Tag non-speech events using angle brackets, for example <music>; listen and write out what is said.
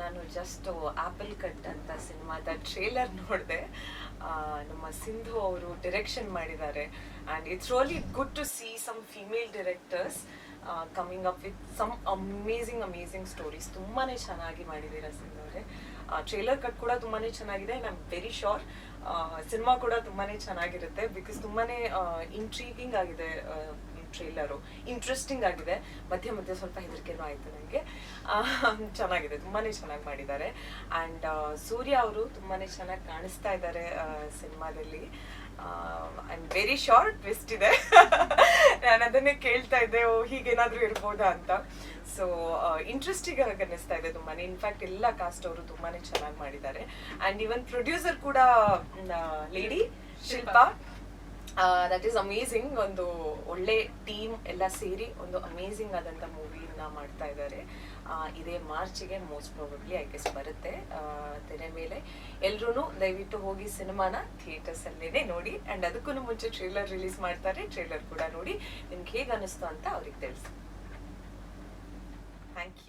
ನಾನು just apple cut ಅಂತ ಸಿನಿಮಾದ ಟ್ರೇಲರ್ ನೋಡಿದೆ. ನಮ್ಮ ಸಿಂಧು ಅವರು ಡಿರೆಕ್ಷನ್ ಮಾಡಿದ್ದಾರೆ. And it's really good to see some female directors coming up with some amazing amazing stories ತುಂಬಾ ಚೆನ್ನಾಗಿ ಮಾಡಿದ್ದೀರಾ ಸಿಂಧು ಅವರೇ. ಟ್ರೇಲರ್ ಕಟ್ ಕೂಡ ತುಂಬಾ ಚೆನ್ನಾಗಿದೆ. I am very sure cinema ಕೂಡ ತುಂಬಾ ಚೆನ್ನಾಗಿರುತ್ತೆ. ಬಿಕಾಸ್ ತುಂಬಾ ಇಂಟ್ರೀಗಿಂಗ್ ಆಗಿದೆ ಟ್ರೇಲರು ಇಂಟ್ರೆಸ್ಟಿಂಗ್ ಆಗಿದೆ. ಮಧ್ಯೆ ಮಧ್ಯೆ ಸ್ವಲ್ಪ ಹೆದರಿಕೆನೂ ಆಯಿತು ನನಗೆ ಚೆನ್ನಾಗಿದೆ ತುಂಬಾ ಚೆನ್ನಾಗಿ ಮಾಡಿದ್ದಾರೆ. ಆ್ಯಂಡ್ ಸೂರ್ಯ ಅವರು ತುಂಬಾ ಚೆನ್ನಾಗಿ ಕಾಣಿಸ್ತಾ ಇದ್ದಾರೆ ಸಿನಿಮಾದಲ್ಲಿ. I am very short twist ಇದೆ. <laughs> ನಾನು ಅದನ್ನೇ ಕೇಳ್ತಾ ಇದ್ದೆ ಓ ಹೀಗೇನಾದರೂ ಇರ್ಬೋದಾ ಅಂತ. ಸೊ ಇಂಟ್ರೆಸ್ಟಿಂಗ್ ಆಗಿ ಅನ್ನಿಸ್ತಾ ಇದೆ ತುಂಬಾ ಇನ್ಫ್ಯಾಕ್ಟ್ ಎಲ್ಲ ಕಾಸ್ಟ್ ಅವರು ತುಂಬಾ ಚೆನ್ನಾಗಿ ಮಾಡಿದ್ದಾರೆ. ಆ್ಯಂಡ್ ಇವನ್ ಪ್ರೊಡ್ಯೂಸರ್ ಕೂಡ lady Shilpa. That is amazing ಒಂದು ಒಳ್ಳೆ ಟೀಮ್ ಎಲ್ಲ ಸೇರಿ ಒಂದು ಅಮೇಝಿಂಗ್ ಆದಂಥ ಮೂವಿನ ಮಾಡ್ತಾ ಇದ್ದಾರೆ ಇದೇ ಮಾರ್ಚಿಗೆ ಮೋಸ್ಟ್ ಪ್ರಾಬಬ್ಲಿ ಐ ಗೆಸ್ ಬರುತ್ತೆ. ತೆರೆ ಮೇಲೆ. ಎಲ್ರೂ ದಯವಿಟ್ಟು ಹೋಗಿ ಸಿನಿಮಾನ ಥಿಯೇಟರ್ಸ್ ಅಲ್ಲೇನೆ ನೋಡಿ. ಅಂಡ್ ಅದಕ್ಕೂ ಮುಂಚೆ ಟ್ರೇಲರ್ ರಿಲೀಸ್ ಮಾಡ್ತಾರೆ. ಟ್ರೇಲರ್ ಕೂಡ ನೋಡಿ. ನಿಮ್ಗೆ ಹೇಗೆ ಅನಿಸ್ತು ಅಂತ ಅವ್ರಿಗೆ ತಿಳಿಸಿ. Thank you